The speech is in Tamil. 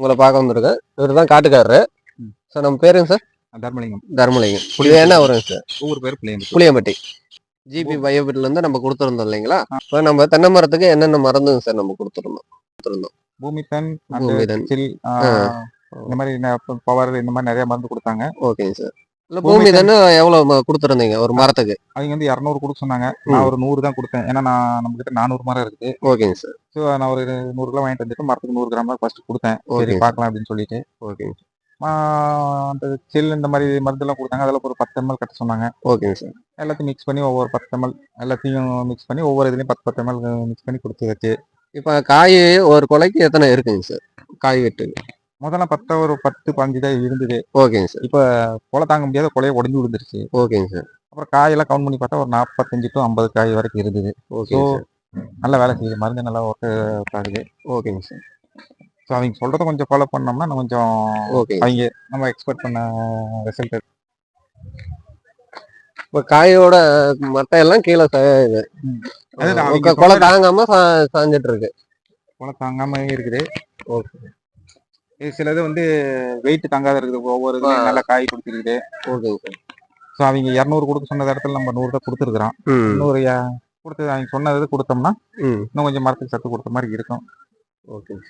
உங்களை பார்க்க வந்திருக்கேன். இவர் தான் காட்டுக்காரரு. சார் நம்ம பேருங்க சார்? தர்மலிங்கம். தர்மலிங்கம். இது என்ன வருங்க சார்? ஊர் பேர் பிள்ளைங்க புளியம்பட்டி. ஜிபி பயோபிட்ல இருந்து நம்ம கொடுத்துருந்தோம் இல்லைங்களா? இப்போ நம்ம தென்னை மரத்துக்கு என்னென்ன மருந்துங்க சார் நம்ம கொடுத்துருந்தோம்? கொடுத்துருந்தோம். பூமி தன் பூமிதன். சில் இந்த மாதிரி பவர் இந்த மாதிரி நிறைய மருந்து கொடுத்தாங்க. ஓகேங்க சார். இல்லை பூமி தானே எவ்வளோ கொடுத்துருந்தீங்க ஒரு மரத்துக்கு? அவங்க வந்து இரநூறு கொடுக்க சொன்னாங்க. நான் ஒரு நூறு தான் கொடுத்தேன். ஏன்னா நான் நம்ம கிட்ட நானூறு மரம் இருக்குது. ஓகேங்க சார். ஸோ நான் ஒரு நூறு கிலோ வாங்கிட்டு வந்துட்டு மரத்துக்கு நூறு கிராம் தான் ஃபர்ஸ்ட் கொடுத்தேன். சரி. பார்க்கலாம் அப்படின்னு சொல்லிட்டு. ஆஹ் அந்த சில் இந்த மாதிரி மருந்தெல்லாம் கொடுத்தாங்க. அதில் ஒரு பத்து எம்எல் கட்ட சொன்னாங்க. ஓகேங்க சார் எல்லாத்தையும் மிக்ஸ் பண்ணி ஒவ்வொரு பத்து எம்எல் எல்லாத்தையும் மிக்ஸ் பண்ணி ஒவ்வொரு இதுலையும் பத்து பத்து எம்எல் மிக்ஸ் பண்ணி கொடுத்து வச்சு இப்போ காய் ஒரு கொலைக்கு எத்தனை இருக்குங்க சார்? காய் வெட்டு. முதல்ல பத்து ஒரு பத்து பாஞ்சு தான் இருந்தது. ஓகேங்க சார். கொலை தாங்க முடியாத கொலையை உடஞ்சி விழுந்துருச்சு. ஓகேங்க சார். அப்புறம் காயெல்லாம் கவுண்ட் பண்ணி பார்த்தா ஒரு நாற்பத்தஞ்சு டு ஐம்பது காய் வரைக்கும் இருந்தது. சார். நல்ல வேலை செய்யுது. மருந்து நல்லா ஒர்க் ஆகுது. ஓகேங்க சார் ஸோ அவங்க சொல்றத கொஞ்சம் ஃபாலோ பண்ணோம்னா கொஞ்சம் ஓகேங்க அவங்க நம்ம எக்ஸ்பெக்ட் பண்ண ரிசல்ட் இப்போ காயோட மட்டையெல்லாம் கீழே அவங்க கொலை தாங்காம சாஞ்சிட்டு இருக்கு கொலை தாங்காம இருக்குது. ஓகே இது சிலது வந்து வெயிட் தாங்காத இருக்குது. ஒவ்வொரு நல்லா காய் கொடுத்துருக்குது. ஓகேங்க சார் ஸோ அவங்க இரநூறு கொடுக்க சொன்ன இடத்துல நம்ம நூறு தான் கொடுத்துருக்குறோம். ம். நூறு கொடுத்து அவங்க சொன்னது கொடுத்தோம்னா இன்னும் கொஞ்சம் மரத்துக்கு சத்து கொடுத்த மாதிரி இருக்கும். ஓகேங்க